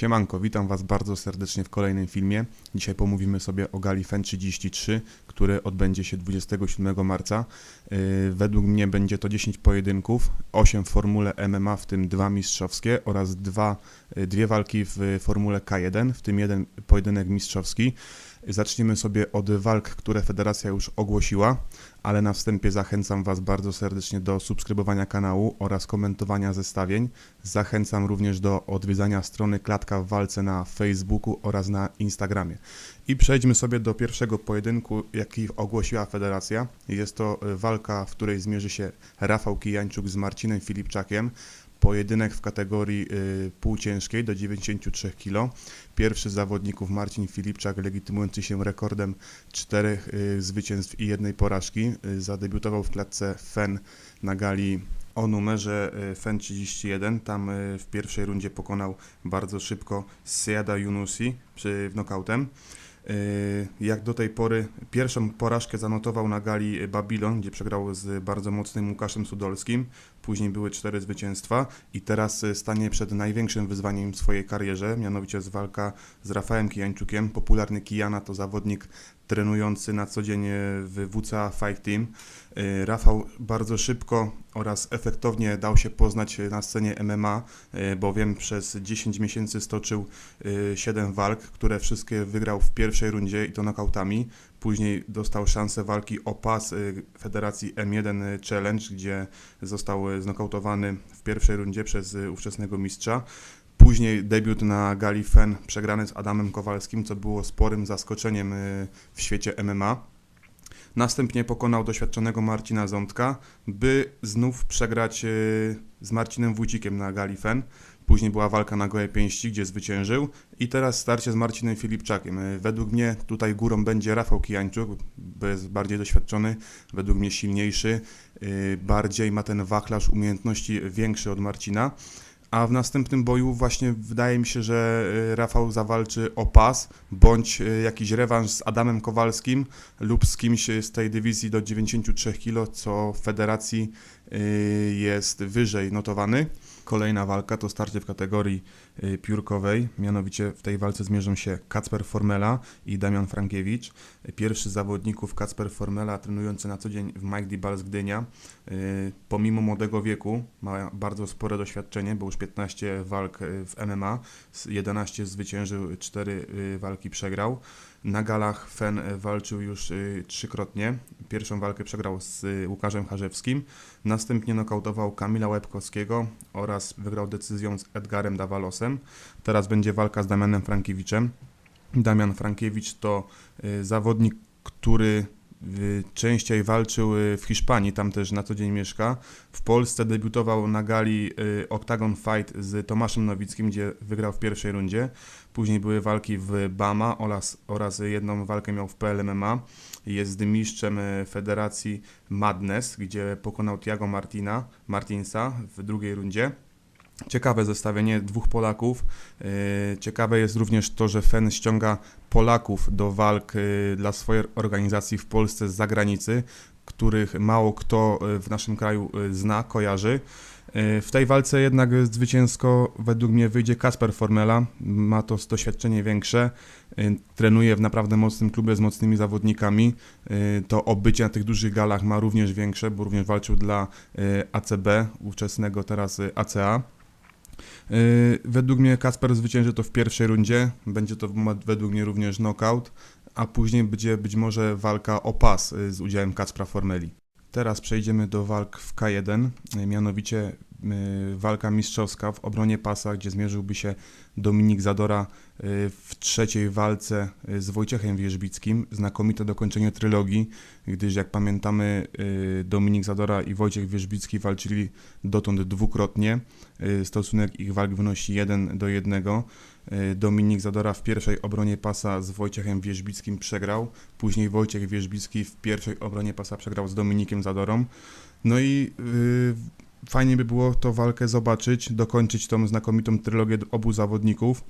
Siemanko, witam Was bardzo serdecznie w kolejnym filmie. Dzisiaj pomówimy sobie o gali FEN 33, który odbędzie się 27 marca. Yy, Według mnie będzie to 10 pojedynków, 8 w formule MMA, w tym dwa mistrzowskie oraz dwa, yy, dwie walki w formule K1, w tym jeden pojedynek mistrzowski. Zaczniemy sobie od walk, które federacja już ogłosiła, ale na wstępie zachęcam Was bardzo serdecznie do subskrybowania kanału oraz komentowania zestawień. Zachęcam również do odwiedzania strony Klatka w Walce na Facebooku oraz na Instagramie. I przejdźmy sobie do pierwszego pojedynku, jaki ogłosiła federacja. Jest to walka, w której zmierzy się Rafał Kijańczuk z Marcinem Filipczakiem. Pojedynek w kategorii y, półciężkiej do 93 kg. Pierwszy z zawodników Marcin Filipczak, legitymujący się rekordem czterech y, zwycięstw i jednej porażki, y, zadebiutował w klatce FEN na gali o numerze FEN 31. Tam w pierwszej rundzie pokonał bardzo szybko Seada Yunusi przy nokautem. Jak do tej pory pierwszą porażkę zanotował na gali Babylon, gdzie przegrał z bardzo mocnym Łukaszem Sudolskim. Później były cztery zwycięstwa i teraz y, stanie przed największym wyzwaniem w swojej karierze, mianowicie jest walka z Rafałem Kijańczukiem. Popularny Kijana to zawodnik trenujący na co dzień y, w WCA Fight Team. Y, Rafał bardzo szybko oraz efektownie dał się poznać na scenie MMA, bowiem przez 10 miesięcy stoczył 7 walk, które wszystkie wygrał w pierwszej rundzie i to nokautami. Później dostał szansę walki o pas y, Federacji M1 Challenge, gdzie został y, znokautowany w pierwszej rundzie przez y, ówczesnego mistrza. Później debiut na gali FEN przegrany z Adamem Kowalskim, co było sporym zaskoczeniem y, w świecie MMA. Następnie pokonał doświadczonego Marcina Ząbka, by znów przegrać y, z Marcinem Wójcikiem na gali FEN. Później była walka na gołe pięści, gdzie zwyciężył. I teraz starcie z Marcinem Filipczakiem. Według mnie tutaj górą będzie Rafał Kijańczuk, bo jest bardziej doświadczony, według mnie silniejszy, y, bardziej ma ten wachlarz umiejętności większy od Marcina. A w następnym boju właśnie wydaje mi się, że y, Rafał zawalczy o pas, bądź y, jakiś rewanż z Adamem Kowalskim lub z kimś z tej dywizji do 93 kg, co w federacji y, jest wyżej notowany. Kolejna walka to starcie w kategorii piórkowej, mianowicie w tej walce zmierzą się Kacper Formela i Damian Frankiewicz. Pierwszy z zawodników Kacper Formela, trenujący na co dzień w Mike Dibal z Gdynia. Y, Pomimo młodego wieku ma bardzo spore doświadczenie, bo już 15 walk y, w MMA, z 11 zwyciężył, 4 walki przegrał. Na galach FEN y, walczył już y, trzykrotnie. Pierwszą walkę przegrał z y, Łukaszem Charzewskim, następnie nokautował Kamila Łebkowskiego oraz wygrał decyzją z Edgarem Dawalosem. Teraz będzie walka z Damianem Frankiewiczem. Damian Frankiewicz to zawodnik, który częściej walczył w Hiszpanii, tam też na co dzień mieszka. W Polsce debiutował na gali Octagon Fight z Tomaszem Nowickim, gdzie wygrał w pierwszej rundzie. Później były walki w Bama oraz, oraz jedną walkę miał w PLMMA. Jest mistrzem y, Federacji Madness, gdzie pokonał Tiago Martina, Martinsa w drugiej rundzie. Ciekawe zestawienie dwóch Polaków. Yy, Ciekawe jest również to, że FEN ściąga Polaków do walk yy, dla swojej organizacji w Polsce z zagranicy, których mało kto w naszym kraju zna, kojarzy. Yy, W tej walce jednak zwycięsko według mnie wyjdzie Kasper Formela. Ma to doświadczenie większe. Yy, Trenuje w naprawdę mocnym klubie z mocnymi zawodnikami. Yy, To obycie na tych dużych galach ma również większe, bo również walczył dla ACB, ówczesnego teraz ACA. Według mnie Kasper zwycięży to w pierwszej rundzie. Będzie to według mnie również knockout, a później będzie być może walka o pas z udziałem Kacpra Formeli. Teraz przejdziemy do walk w K1, yy, mianowicie walka mistrzowska w obronie pasa, gdzie zmierzyłby się Dominik Zadora yy, w trzeciej walce yy, z Wojciechem Wierzbickim. Znakomite dokończenie trylogii, gdyż jak pamiętamy yy, Dominik Zadora i Wojciech Wierzbicki walczyli dotąd dwukrotnie. Y, Stosunek ich walk wynosi 1 do 1. Y, Dominik Zadora w pierwszej obronie pasa z Wojciechem Wierzbickim przegrał. Później Wojciech Wierzbicki w pierwszej obronie pasa przegrał z Dominikiem Zadorą. No i y, fajnie by było tą walkę zobaczyć, dokończyć tą znakomitą trylogię obu zawodników,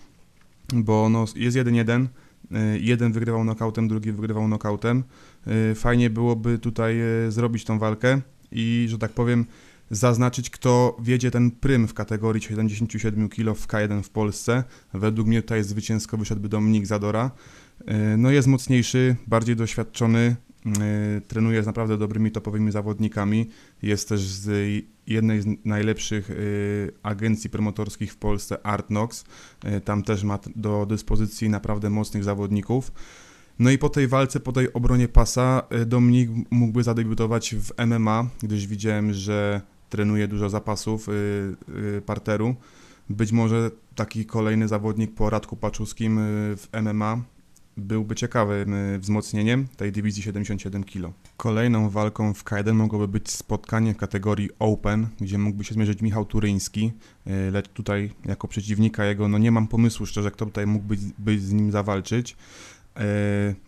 bo no, jest 1-1. y, Jeden wygrywał nokautem, drugi wygrywał nokautem. Y, Fajnie byłoby tutaj y, zrobić tą walkę i, że tak powiem, zaznaczyć, kto wiedzie ten prym w kategorii 77 kg w K1 w Polsce. Według mnie tutaj zwycięsko wyszedłby Dominik Zadora. No jest mocniejszy, bardziej doświadczony, trenuje z naprawdę dobrymi, topowymi zawodnikami. Jest też z jednej z najlepszych e, agencji promotorskich w Polsce, Artnox. E, Tam też ma do dyspozycji naprawdę mocnych zawodników. No i po tej walce, po tej obronie pasa, Dominik mógłby zadebiutować w MMA, gdyż widziałem, że trenuje dużo zapasów y, y, parteru. Być może taki kolejny zawodnik po Radku Paczuskim y, w MMA byłby ciekawym y, wzmocnieniem tej dywizji 77 kg. Kolejną walką w K1 mogłoby być spotkanie w kategorii Open, gdzie mógłby się zmierzyć Michał Turyński, y, lecz tutaj jako przeciwnika jego no nie mam pomysłu szczerze, kto tutaj mógłby by z nim zawalczyć. E,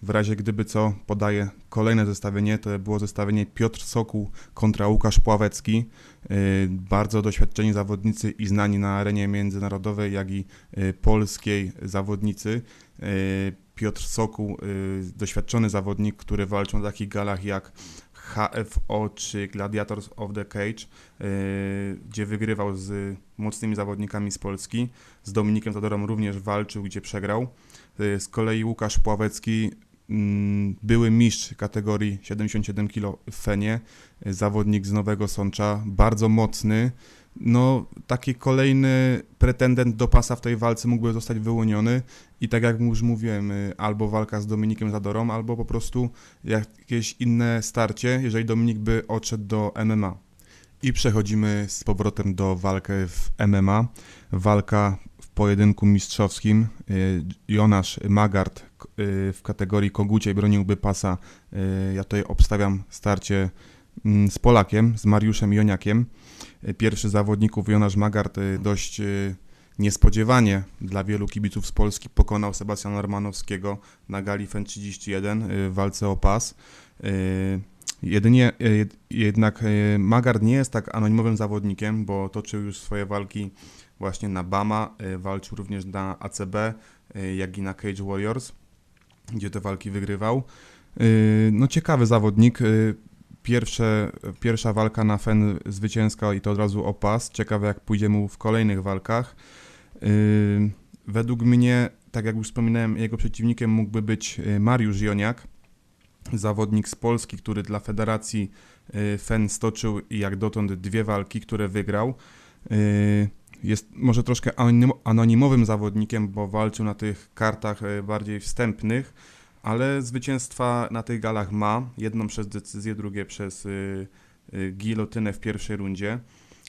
W razie gdyby co, podaję kolejne zestawienie, to było zestawienie Piotr Sokół kontra Łukasz Pławecki. Bardzo doświadczeni zawodnicy i znani na arenie międzynarodowej, jak i polskiej zawodnicy. Piotr Sokół, e, doświadczony zawodnik, który walczył na takich galach jak HFO czy Gladiators of the Cage, e, gdzie wygrywał z mocnymi zawodnikami z Polski. Z Dominikiem Zadorą również walczył, gdzie przegrał. E, Z kolei Łukasz Pławecki, mm, były mistrz kategorii 77 kg w Fenie, zawodnik z Nowego Sącza, bardzo mocny. No, taki kolejny pretendent do pasa w tej walce mógłby zostać wyłoniony i tak jak już mówiłem, y, albo walka z Dominikiem Zadorą, albo po prostu jakieś inne starcie, jeżeli Dominik by odszedł do MMA. I przechodzimy z powrotem do walki w MMA. Walka w pojedynku mistrzowskim. Y, Jonasz Magard y, w kategorii koguciej broniłby pasa. Ja tutaj obstawiam starcie mm, z Polakiem, z Mariuszem Joniakiem. Y, Pierwszy zawodników Jonasz Magard y, dość y, niespodziewanie dla wielu kibiców z Polski pokonał Sebastiana Romanowskiego na gali FEN 31 y, w walce o pas. Jedynie jednak Magard nie jest tak anonimowym zawodnikiem, bo toczył już swoje walki właśnie na Bama, walczył również na ACB, jak i na Cage Warriors, gdzie te walki wygrywał. No ciekawy zawodnik. Pierwsze, pierwsza walka na FEN zwycięska i to od razu o pas. Ciekawe jak pójdzie mu w kolejnych walkach. Y, Według mnie, tak jak już wspominałem, jego przeciwnikiem mógłby być y, Mariusz Joniak, zawodnik z Polski, który dla Federacji y, FEN stoczył jak dotąd dwie walki, które wygrał. Jest może troszkę anonim- anonimowym zawodnikiem, bo walczył na tych kartach bardziej wstępnych, ale zwycięstwa na tych galach ma. Jedną przez decyzję, drugie przez y, y, gilotynę w pierwszej rundzie.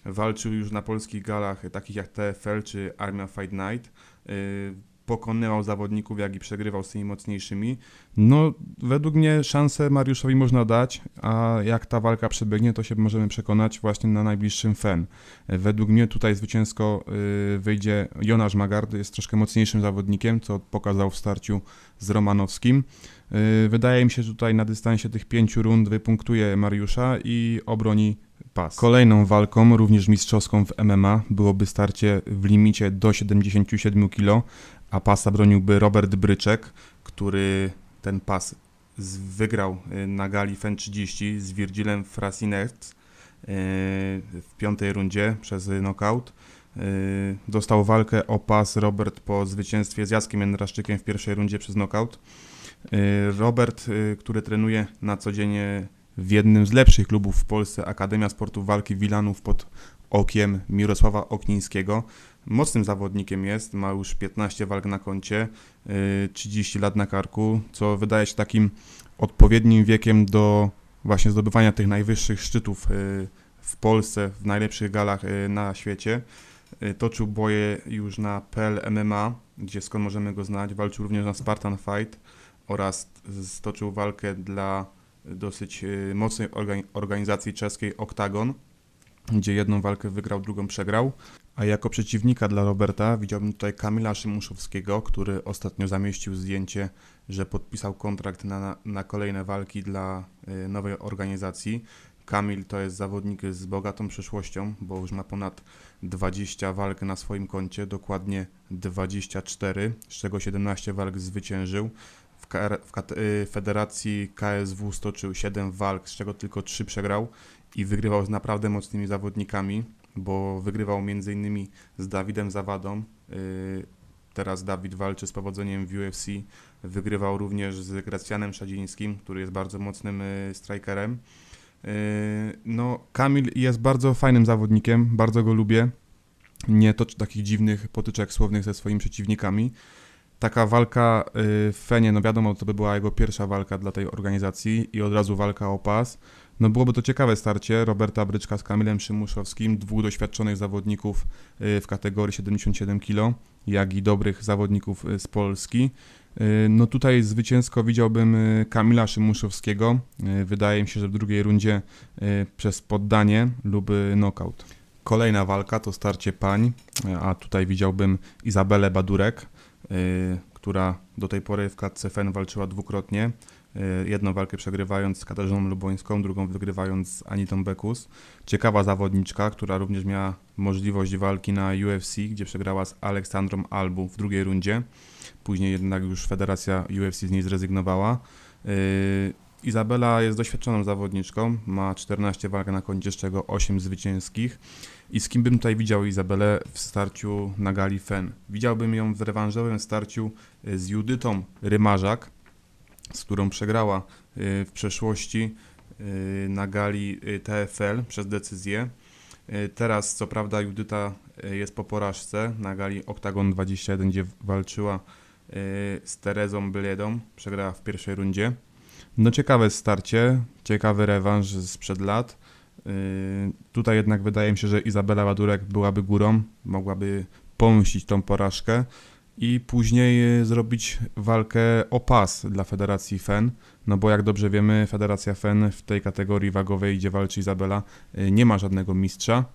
Walczył już na polskich galach y, takich jak TFL czy Armia Fight Night. Y, Pokonywał zawodników, jak i przegrywał z tymi mocniejszymi. No, według mnie szansę Mariuszowi można dać, a jak ta walka przebiegnie, to się możemy przekonać właśnie na najbliższym FEN. Według mnie tutaj zwycięsko y, wyjdzie Jonasz Magard, jest troszkę mocniejszym zawodnikiem, co pokazał w starciu z Romanowskim. Y, Wydaje mi się, że tutaj na dystansie tych pięciu rund wypunktuje Mariusza i obroni pas. Kolejną walką, również mistrzowską w MMA, byłoby starcie w limicie do 77 kg, a pasa broniłby Robert Bryczek, który ten pas wygrał y, na gali FEN 30 z Virgilem Frasinet y, w piątej rundzie przez knockout. Y, Dostał walkę o pas Robert po zwycięstwie z Jackiem Jędraszczykiem w pierwszej rundzie przez knockout. Robert, który trenuje na co dzień w jednym z lepszych klubów w Polsce, Akademia Sportu Walki Wilanów pod okiem Mirosława Oknińskiego. Mocnym zawodnikiem jest, ma już 15 walk na koncie, y, 30 lat na karku, co wydaje się takim odpowiednim wiekiem do właśnie zdobywania tych najwyższych szczytów y, w Polsce, w najlepszych galach y, na świecie. Y, Toczył boje już na PL MMA, gdzie skąd możemy go znać. Walczył również na Spartan Fight oraz stoczył walkę dla dosyć y, mocnej organi- organizacji czeskiej Octagon, gdzie jedną walkę wygrał, drugą przegrał. A jako przeciwnika dla Roberta widziałbym tutaj Kamila Szymuszowskiego, który ostatnio zamieścił zdjęcie, że podpisał kontrakt na, na, kolejne walki dla y, nowej organizacji. Kamil to jest zawodnik z bogatą przeszłością, bo już ma ponad 20 walk na swoim koncie, dokładnie 24, z czego 17 walk zwyciężył. W, KR, w y, federacji KSW stoczył 7 walk, z czego tylko 3 przegrał i wygrywał z naprawdę mocnymi zawodnikami, bo wygrywał m.in. z Dawidem Zawadą. Yy, Teraz Dawid walczy z powodzeniem w UFC. Wygrywał również z Gracjanem Szadzińskim, który jest bardzo mocnym yy, strikerem. Yy, No, Kamil jest bardzo fajnym zawodnikiem, bardzo go lubię. Nie toczy takich dziwnych potyczek słownych ze swoimi przeciwnikami. Taka walka w Fenie, no wiadomo, to by była jego pierwsza walka dla tej organizacji i od razu walka o pas. No byłoby to ciekawe starcie Roberta Bryczka z Kamilem Przymuszowskim, dwóch doświadczonych zawodników yy, w kategorii 77 kg, jak i dobrych zawodników yy, z Polski. Yy, No tutaj zwycięsko widziałbym Kamila Szymuszowskiego. Wydaje mi się, że w drugiej rundzie przez poddanie lub knockout. Kolejna walka to starcie pań, a tutaj widziałbym Izabelę Badurek, która do tej pory w klatce FEN walczyła dwukrotnie. Yy, Jedną walkę przegrywając z Katarzyną Lubońską, drugą wygrywając z Anitą Bekus. Ciekawa zawodniczka, która również miała możliwość walki na UFC, gdzie przegrała z Aleksandrą Albu w drugiej rundzie. Później jednak już federacja UFC z niej zrezygnowała. Yy, Izabela jest doświadczoną zawodniczką, ma 14 walk na koncie, z czego 8 zwycięskich. I z kim bym tutaj widział Izabelę w starciu na gali FEN? Widziałbym ją w rewanżowym starciu y, z Judytą Rymarzak, z którą przegrała y, w przeszłości y, na gali y, TFL przez decyzję. Teraz, co prawda, Judyta jest po porażce na gali Octagon 21, gdzie walczyła z Terezą Byliedą, przegrała w pierwszej rundzie. No ciekawe starcie, ciekawy rewanż sprzed lat. Tutaj jednak wydaje mi się, że Izabela Ładurek byłaby górą, mogłaby pomścić tą porażkę i później yy, zrobić walkę o pas dla Federacji FEN, no bo jak dobrze wiemy, Federacja FEN w tej kategorii wagowej, gdzie walczy Izabela, yy, nie ma żadnego mistrza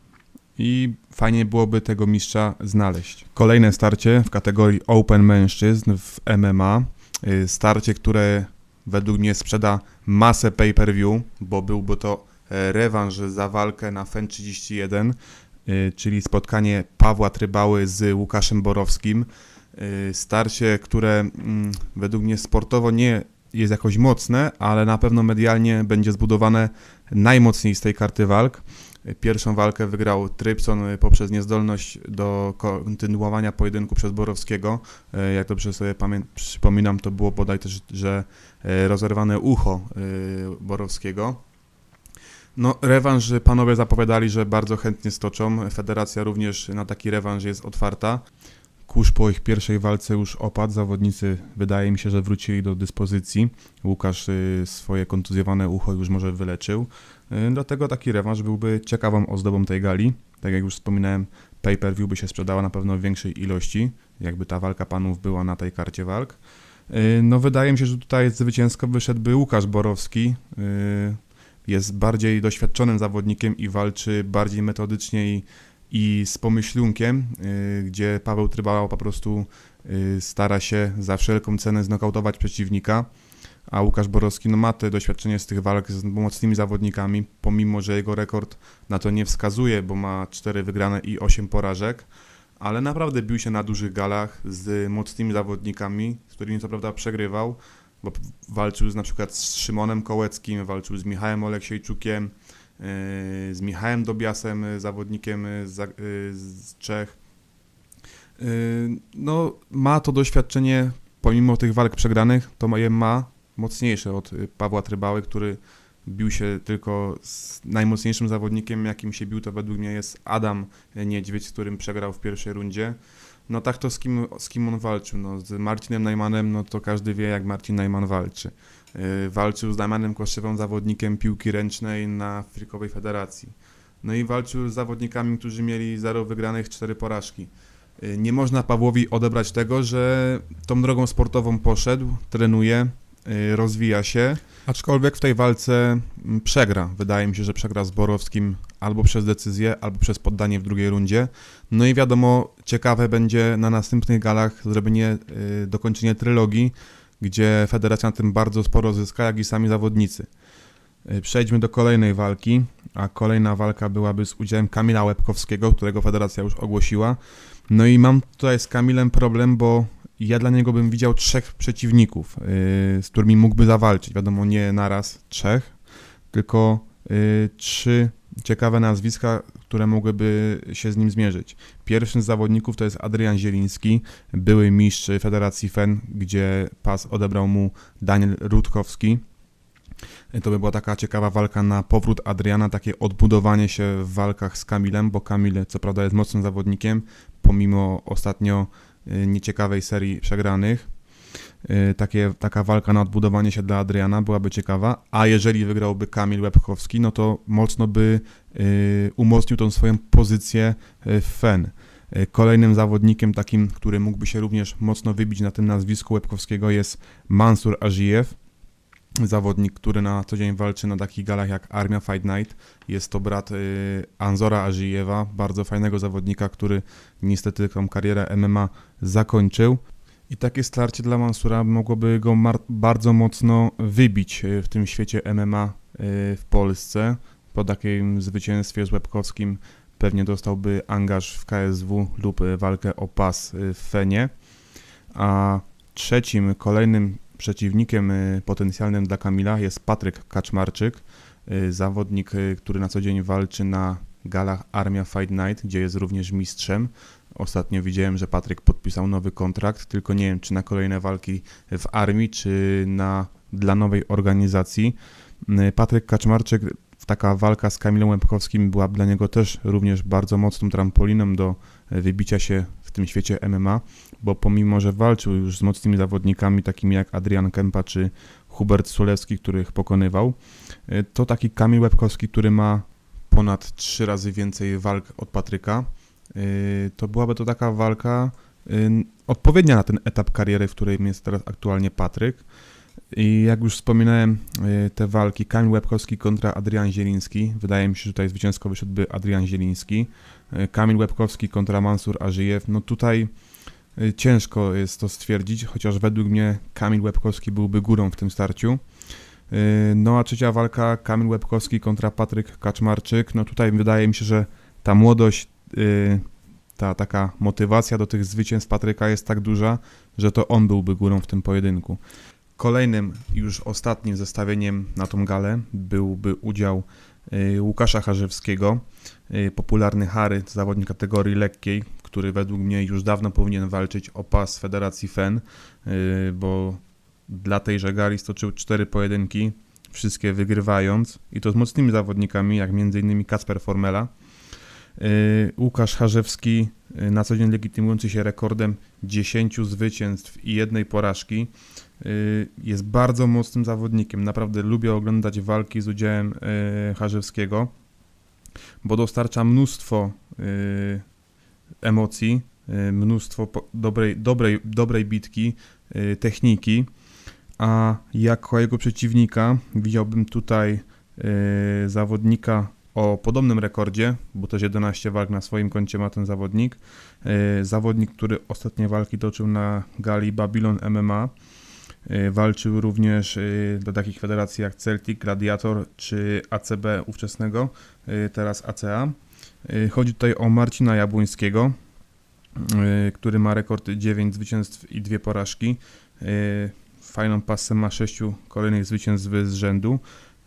i fajnie byłoby tego mistrza znaleźć. Kolejne starcie w kategorii Open Mężczyzn w MMA, yy, starcie, które według mnie sprzeda masę pay-per-view, bo byłby to e, rewanż za walkę na FEN 31, y, czyli spotkanie Pawła Trybały z Łukaszem Borowskim. Y, Starcie, które mm, według mnie sportowo nie jest jakoś mocne, ale na pewno medialnie będzie zbudowane najmocniej z tej karty walk. Pierwszą walkę wygrał Trypson y, poprzez niezdolność do kontynuowania pojedynku przez Borowskiego. Y, Jak dobrze sobie przypominam, to było bodaj też, że rozerwane ucho Borowskiego. No, rewanż panowie zapowiadali, że bardzo chętnie stoczą. Federacja również na taki rewanż jest otwarta. Kurz po ich pierwszej walce już opadł. Zawodnicy wydaje mi się, że wrócili do dyspozycji. Łukasz y, swoje kontuzjowane ucho już może wyleczył. Y, Dlatego taki rewanż byłby ciekawą ozdobą tej gali. Tak jak już wspominałem, pay-per-view by się sprzedała na pewno w większej ilości, jakby ta walka panów była na tej karcie walk. Y, No wydaje mi się, że tutaj zwycięsko wyszedłby Łukasz Borowski. Jest bardziej doświadczonym zawodnikiem i walczy bardziej metodycznie i, i z pomyślunkiem, y, gdzie Paweł Trybała po prostu y, stara się za wszelką cenę znokautować przeciwnika, a Łukasz Borowski no, ma te doświadczenie z tych walk z mocnymi zawodnikami, pomimo, że jego rekord na to nie wskazuje, bo ma 4 wygrane i 8 porażek, ale naprawdę bił się na dużych galach z mocnymi zawodnikami, z którymi co prawda przegrywał, bo walczył z, na przykład z Szymonem Kołeckim, walczył z Michałem Oleksiejczukiem, z Michałem Dobiasem, yy, zawodnikiem yy, z, z Czech. No, ma to doświadczenie, pomimo tych walk przegranych, to je ma mocniejsze od Pawła Trybały, który bił się tylko z najmocniejszym zawodnikiem, jakim się bił, to według mnie jest Adam Niedźwiedź, z którym przegrał w pierwszej rundzie. No tak to z kim, z kim on walczył? No, z Marcinem Najmanem, no to każdy wie, jak Marcin Najman walczy. Yy, walczył z Najmanem Koszewą, zawodnikiem piłki ręcznej na Frikowej Federacji. No i walczył z zawodnikami, którzy mieli 0 wygranych, 4 porażki. Yy, nie można Pawłowi odebrać tego, że tą drogą sportową poszedł, trenuje, yy, rozwija się, aczkolwiek w tej walce mm, przegra. Wydaje mi się, że przegra z Borowskim albo przez decyzję, albo przez poddanie w drugiej rundzie. No i wiadomo, ciekawe będzie na następnych galach zrobienie, y, dokończenie trylogii, gdzie federacja na tym bardzo sporo zyska, jak i sami zawodnicy. Y, Przejdźmy do kolejnej walki, a kolejna walka byłaby z udziałem Kamila Łebkowskiego, którego federacja już ogłosiła. No i mam tutaj z Kamilem problem, bo ja dla niego bym widział trzech przeciwników, y, z którymi mógłby zawalczyć. Wiadomo, nie naraz trzech, tylko y, trzy ciekawe nazwiska, które mogłyby się z nim zmierzyć. Pierwszym z zawodników to jest Adrian Zieliński, były mistrz Federacji FEN, gdzie pas odebrał mu Daniel Rutkowski. To by była taka ciekawa walka na powrót Adriana, takie odbudowanie się w walkach z Kamilem, bo Kamil co prawda jest mocnym zawodnikiem, pomimo ostatnio y, nieciekawej serii przegranych. Y, Takie, taka walka na odbudowanie się dla Adriana byłaby ciekawa, a jeżeli wygrałby Kamil Łebkowski, no to mocno by y, umocnił tą swoją pozycję y, w FEN. Kolejnym zawodnikiem takim, który mógłby się również mocno wybić na tym nazwisku Łebkowskiego jest Mansur Ażijew. Zawodnik, który na co dzień walczy na takich galach jak Armia Fight Night. Jest to brat Anzora Ażijewa, bardzo fajnego zawodnika, który niestety tą karierę MMA zakończył. I takie starcie dla Mansura mogłoby go bardzo mocno wybić y, w tym świecie MMA y, w Polsce. Po takim zwycięstwie z Łebkowskim pewnie dostałby angaż w KSW lub walkę o pas y, w Fenie. A trzecim, kolejnym przeciwnikiem potencjalnym dla Kamila jest Patryk Kaczmarczyk, zawodnik, który na co dzień walczy na galach Armia Fight Night, gdzie jest również mistrzem. Ostatnio widziałem, że Patryk podpisał nowy kontrakt, tylko nie wiem, czy na kolejne walki w armii, czy na, dla nowej organizacji. Y, Patryk Kaczmarczyk, taka walka z Kamilem Łębkowskim była dla niego też również bardzo mocną trampoliną do y, wybicia się w tym świecie MMA, bo pomimo, że walczył już z mocnymi zawodnikami takimi jak Adrian Kempa czy Hubert Sulewski, których pokonywał, y, to taki Kamil Łebkowski, który ma ponad trzy razy więcej walk od Patryka, to byłaby to taka walka y, odpowiednia na ten etap kariery, w którym jest teraz aktualnie Patryk. I jak już wspominałem, y, te walki Kamil Łebkowski kontra Adrian Zieliński. Wydaje mi się, że tutaj zwycięsko wyszedłby Adrian Zieliński. Y, Kamil Łebkowski kontra Mansur Ażyjew. No tutaj y, ciężko jest to stwierdzić, chociaż według mnie Kamil Łebkowski byłby górą w tym starciu. Y, No a trzecia walka Kamil Łebkowski kontra Patryk Kaczmarczyk. No tutaj wydaje mi się, że ta młodość, y, ta taka motywacja do tych zwycięstw Patryka jest tak duża, że to on byłby górą w tym pojedynku. Kolejnym, już ostatnim zestawieniem na tą galę byłby udział y, Łukasza Charzewskiego, y, popularny Harry, zawodnik kategorii lekkiej, który według mnie już dawno powinien walczyć o pas Federacji FEN, y, bo dla tejże gali stoczył cztery pojedynki, wszystkie wygrywając i to z mocnymi zawodnikami, jak m.in. Kacper Formela. Y, Łukasz Charzewski, y, na co dzień legitymujący się rekordem 10 zwycięstw i jednej porażki, y, jest bardzo mocnym zawodnikiem. Naprawdę lubię oglądać walki z udziałem Charzewskiego, bo dostarcza mnóstwo emocji, mnóstwo dobrej, dobrej, dobrej bitki, techniki. A jako jego przeciwnika widziałbym tutaj zawodnika o podobnym rekordzie, bo też 11 walk na swoim koncie ma ten zawodnik. Y, zawodnik, który ostatnie walki toczył na gali Babylon MMA. Y, walczył również y, do takich federacji jak Celtic, Gladiator czy ACB ówczesnego, teraz ACA. Chodzi tutaj o Marcina Jabłońskiego, który ma rekord 9 zwycięstw i 2 porażki. Fajną pasę ma 6 kolejnych zwycięstw z rzędu.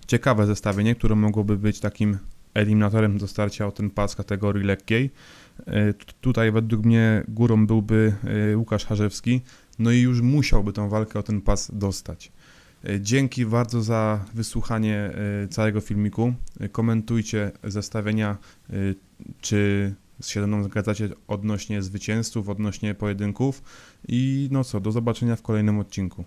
Ciekawe zestawienie, które mogłoby być takim eliminatorem do starcia o ten pas kategorii lekkiej. T- Tutaj według mnie górą byłby y, Łukasz Charzewski, no i już musiałby tą walkę o ten pas dostać. Y, Dzięki bardzo za wysłuchanie całego filmiku. Komentujcie zestawienia, czy się ze mną zgadzacie odnośnie zwycięzców, odnośnie pojedynków i no co, do zobaczenia w kolejnym odcinku.